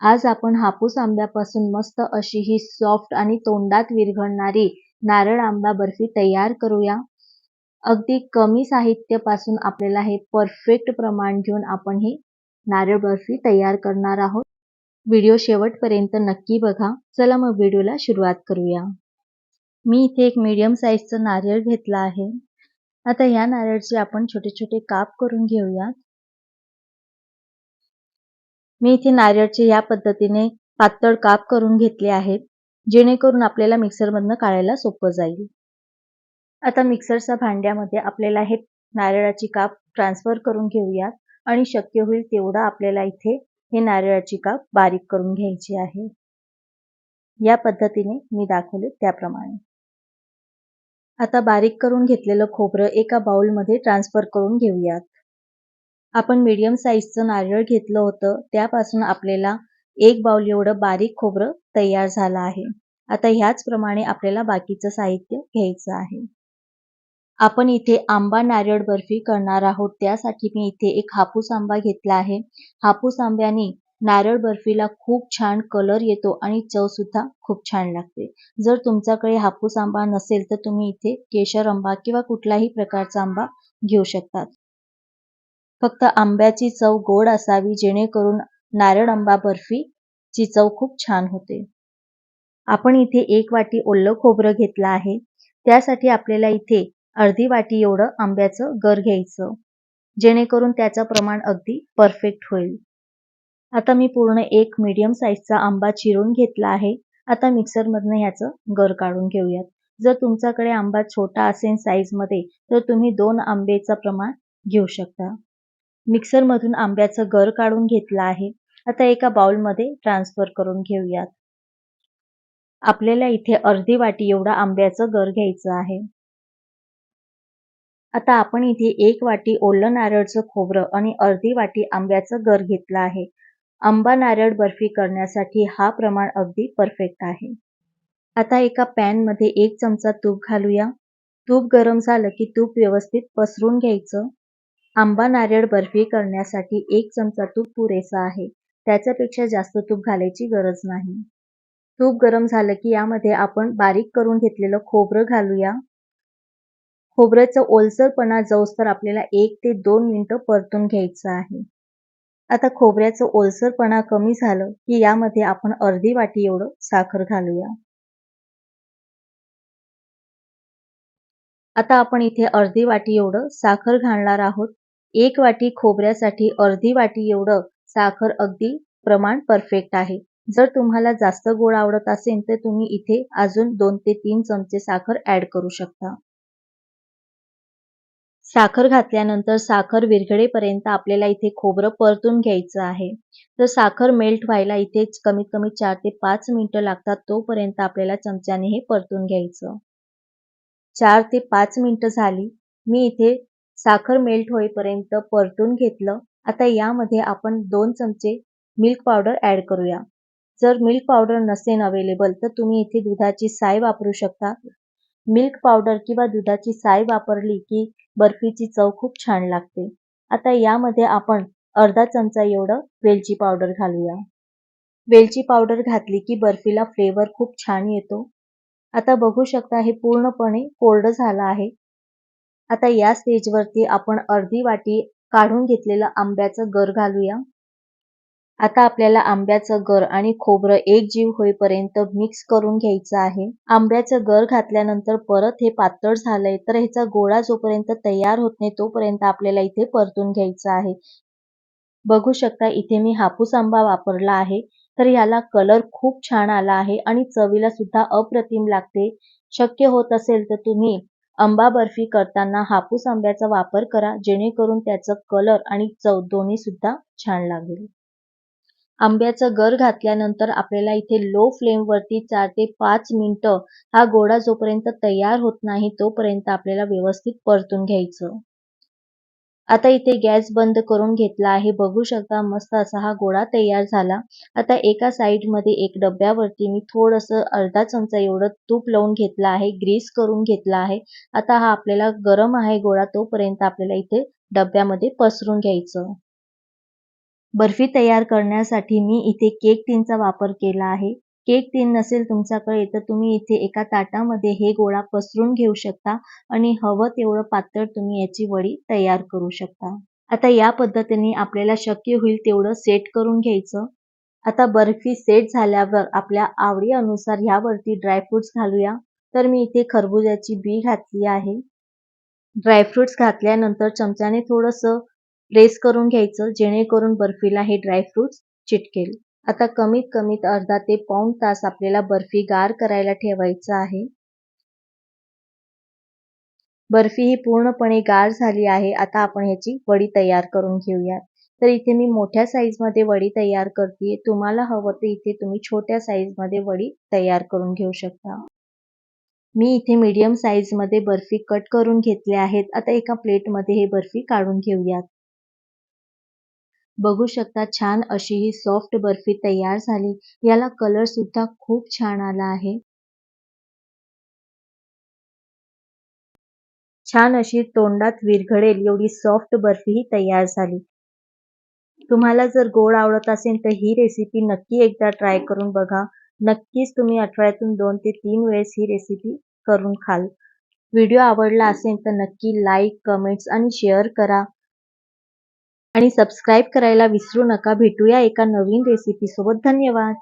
आज आपण हापूस आंब्यापासून मस्त अशी ही सॉफ्ट आणि तोंडात विरघळणारी नारळ आंबा बर्फी तयार करूया. अगदी कमी साहित्यापासून आपल्याला हे परफेक्ट प्रमाण घेऊन आपण ही नारळ बर्फी तयार करणार आहोत. व्हिडिओ शेवटपर्यंत नक्की बघा. चला मग व्हिडिओला सुरुवात करूया. मी इथे एक मीडियम साईजचं नारळ घेतलं आहे. आता ह्या नारळचे आपण छोटे छोटे काप करून घेऊयात. मी इथे नारळचे या पद्धतीने पातळ काप करून घेतले आहेत जेणेकरून आपल्याला मिक्सरमधनं काढायला सोपं जाईल. आता मिक्सरच्या भांड्यामध्ये आपल्याला हे नारळाची काप ट्रान्सफर करून घेऊयात आणि शक्य होईल तेवढं आपल्याला इथे हे नारळाची काप बारीक करून घ्यायची आहे. या पद्धतीने मी दाखवले त्याप्रमाणे. आता बारीक करून घेतलेलं खोबरं एका बाउलमध्ये ट्रान्सफर करून घेऊयात. आपण मीडियम साईजचं नारळ घेतलं होतं त्यापासून आपल्याला एक बाउल एवढं बारीक खोबरं तयार झालं आहे. आता ह्याचप्रमाणे आपल्याला बाकीचं साहित्य घ्यायचं आहे. आपण इथे आंबा नारळ बर्फी करणार आहोत. त्यासाठी मी इथे एक हापूस आंबा घेतला आहे. हापूस आंब्याने नारळ बर्फीला खूप छान कलर येतो आणि चव सुद्धा खूप छान लागते. जर तुमच्याकडे हापूस आंबा नसेल तर तुम्ही इथे केशर आंबा किंवा कुठलाही प्रकारचा आंबा घेऊ शकतात. फक्त आंब्याची चव गोड असावी जेणेकरून नारळ आंबा बर्फी ची चव खूप छान होते. आपण इथे एक वाटी ओलं खोबरं घेतलं आहे. त्यासाठी आपल्याला इथे अर्धी वाटी एवढं आंब्याचं गर घ्यायचं जेणेकरून त्याचं प्रमाण अगदी परफेक्ट होईल. आता मी पूर्ण एक मीडियम साईजचा आंबा चिरून घेतला आहे. आता मिक्सरमधनं ह्याचं गर काढून घेऊयात. जर तुमच्याकडे आंबा छोटा असेल साईजमध्ये तर तुम्ही दोन आंबेचं प्रमाण घेऊ शकता. मिक्सरमधून आंब्याचं गर काढून घेतलं आहे. आता एका बाउलमध्ये ट्रान्सफर करून घेऊयात. आपल्याला इथे अर्धी वाटी एवढा आंब्याचं गर घ्यायचं आहे. आता आपण इथे एक वाटी ओलं नारळचं खोबरं आणि अर्धी वाटी आंब्याचं गर घेतलं आहे. आंबा नारळ बर्फी करण्यासाठी हा प्रमाण अगदी परफेक्ट आहे. आता एका पॅनमध्ये एक चमचा तूप घालूया. तूप गरम झालं की तूप व्यवस्थित पसरून घ्यायचं. आंबा नारळ बर्फी करण्यासाठी एक चमचा तूप पुरेसा आहे. त्याच्यापेक्षा जास्त तूप घालायची गरज नाही. तूप गरम झालं की यामध्ये आपण बारीक करून घेतलेलं खोबरं घालूया. खोबऱ्याचं ओलसरपणा जाऊस तर आपल्याला एक ते दोन मिनटं परतून घ्यायचं आहे. आता खोबऱ्याचं ओलसरपणा कमी झालं की यामध्ये आपण अर्धी वाटी एवढं साखर घालूया. आता आपण इथे अर्धी वाटी एवढं साखर घालणार आहोत. एक वाटी खोबऱ्यासाठी अर्धी वाटी एवढं साखर अगदी प्रमाण परफेक्ट आहे. जर तुम्हाला जास्त गोड आवडत असेल तर तुम्ही इथे अजून दोन ते तीन चमचे साखर ऍड करू शकता. साखर घातल्यानंतर साखर विरघळेपर्यंत आपल्याला इथे खोबरं परतून घ्यायचं आहे. तर साखर मेल्ट व्हायला इथे कमीत कमी चार ते पाच मिनिटं लागतात तोपर्यंत आपल्याला चमच्याने हे परतून घ्यायचं. चार ते पाच मिनटं झाली. मी इथे साखर मेल्ट होईपर्यंत परतून घेतलं. आता यामध्ये आपण दोन चमचे मिल्क पावडर ऍड करूया. जर मिल्क पावडर नसेल अवेलेबल तर तुम्ही इथे दुधाची साय वापरू शकता. मिल्क पावडर किंवा दुधाची साय वापरली की बर्फीची चव खूप छान लागते. आता यामध्ये आपण अर्धा चमचा एवढं वेलची पावडर घालूया. वेलची पावडर घातली की बर्फीला फ्लेवर खूप छान येतो. आता बघू शकता हे पूर्णपणे कोरडं झालं आहे. आता या स्टेजवरती आपण अर्धी वाटी काढून घेतलेलं आंब्याचं गर घालूया. आता आपल्याला आंब्याचं गर आणि खोबरं एक जीव होईपर्यंत मिक्स करून घ्यायचं आहे. आंब्याचं गर घातल्यानंतर परत हे पातळ झालंय तर ह्याचा गोळा जोपर्यंत तयार होत नाही तोपर्यंत आपल्याला इथे परतून घ्यायचं आहे. बघू शकता इथे मी हापूस आंबा वापरला आहे. तर याला कलर खूप छान आला आहे आणि चवीला सुद्धा अप्रतिम लागते. शक्य होत असेल तर तुम्ही आंबा बर्फी करताना हापूस आंब्याचा वापर करा जेणेकरून त्याचं कलर आणि चव दोन्ही सुद्धा छान लागेल. आंब्याचं गर घातल्यानंतर आपल्याला इथे लो फ्लेमवरती चार ते पाच मिनिटं हा गोडा जोपर्यंत तयार होत नाही तोपर्यंत आपल्याला व्यवस्थित परतून घ्यायचं. आता इथे गॅस बंद करून घेतला आहे. बघू शकता मस्त असा हा गोळा तयार झाला. आता एका साईडमध्ये एक डब्यावरती मी थोडस अर्धा चमचा एवढं तूप लावून घेतलं आहे. ग्रीस करून घेतला आहे. आता हा आपल्याला गरम आहे गोळा तोपर्यंत आपल्याला इथे डब्यामध्ये पसरून घ्यायचं. बर्फी तयार करण्यासाठी मी इथे केक टिनचा वापर केला आहे. केक तीन नसेल तुमच्याकडे तर तुम्ही इथे एका ताटामध्ये हे गोळा पसरून घेऊ शकता आणि हवं तेवढं पातळ तुम्ही याची वडी तयार करू शकता. आता या पद्धतीने आपल्याला शक्य होईल तेवढं सेट करून घ्यायचं. आता बर्फी सेट झाल्यावर आपल्या आवडी अनुसार ह्यावरती ड्रायफ्रुट्स घालूया. तर मी इथे खरबुजाची बी घातली आहे. ड्रायफ्रुट्स घातल्यानंतर चमच्याने थोडंसं प्रेस करून घ्यायचं जेणेकरून बर्फीला हे ड्रायफ्रुट्स चिटकेल. आता कमीत कमीत अर्धा ते पाऊण तास आपल्याला बर्फी गार करायला ठेवायचं आहे. बर्फी ही पूर्णपणे गार झाली आहे. आता आपण ह्याची वडी तयार करून घेऊयात. तर इथे मी मोठ्या साईजमध्ये वडी तयार करते तुम्हाला हवं तर इथे तुम्ही छोट्या साईजमध्ये वडी तयार करून घेऊ शकता. मी इथे मीडियम साईजमध्ये बर्फी कट करून घेतले आहेत. आता एका प्लेटमध्ये हे बर्फी काढून घेऊयात. बघू शकता छान अशी ही सॉफ्ट बर्फी तयार झाली. याला कलर सुद्धा खूप छान आला आहे. छान अशी तोंडात विरघळेल एवढी सॉफ्ट बर्फी ही तयार झाली. तुम्हाला जर गोड आवडत असेल तर ही रेसिपी नक्की एकदा ट्राय करून बघा. नक्कीच तुम्ही आठवड्यातून दोन ते तीन वेळेस ही रेसिपी करून खाल. व्हिडिओ आवडला असेल तर नक्की लाईक कमेंट्स आणि शेअर करा. आणि सबस्क्राईब करायला विसरू नका. भेटूया एका नवीन रेसिपीसोबत धन्यवाद.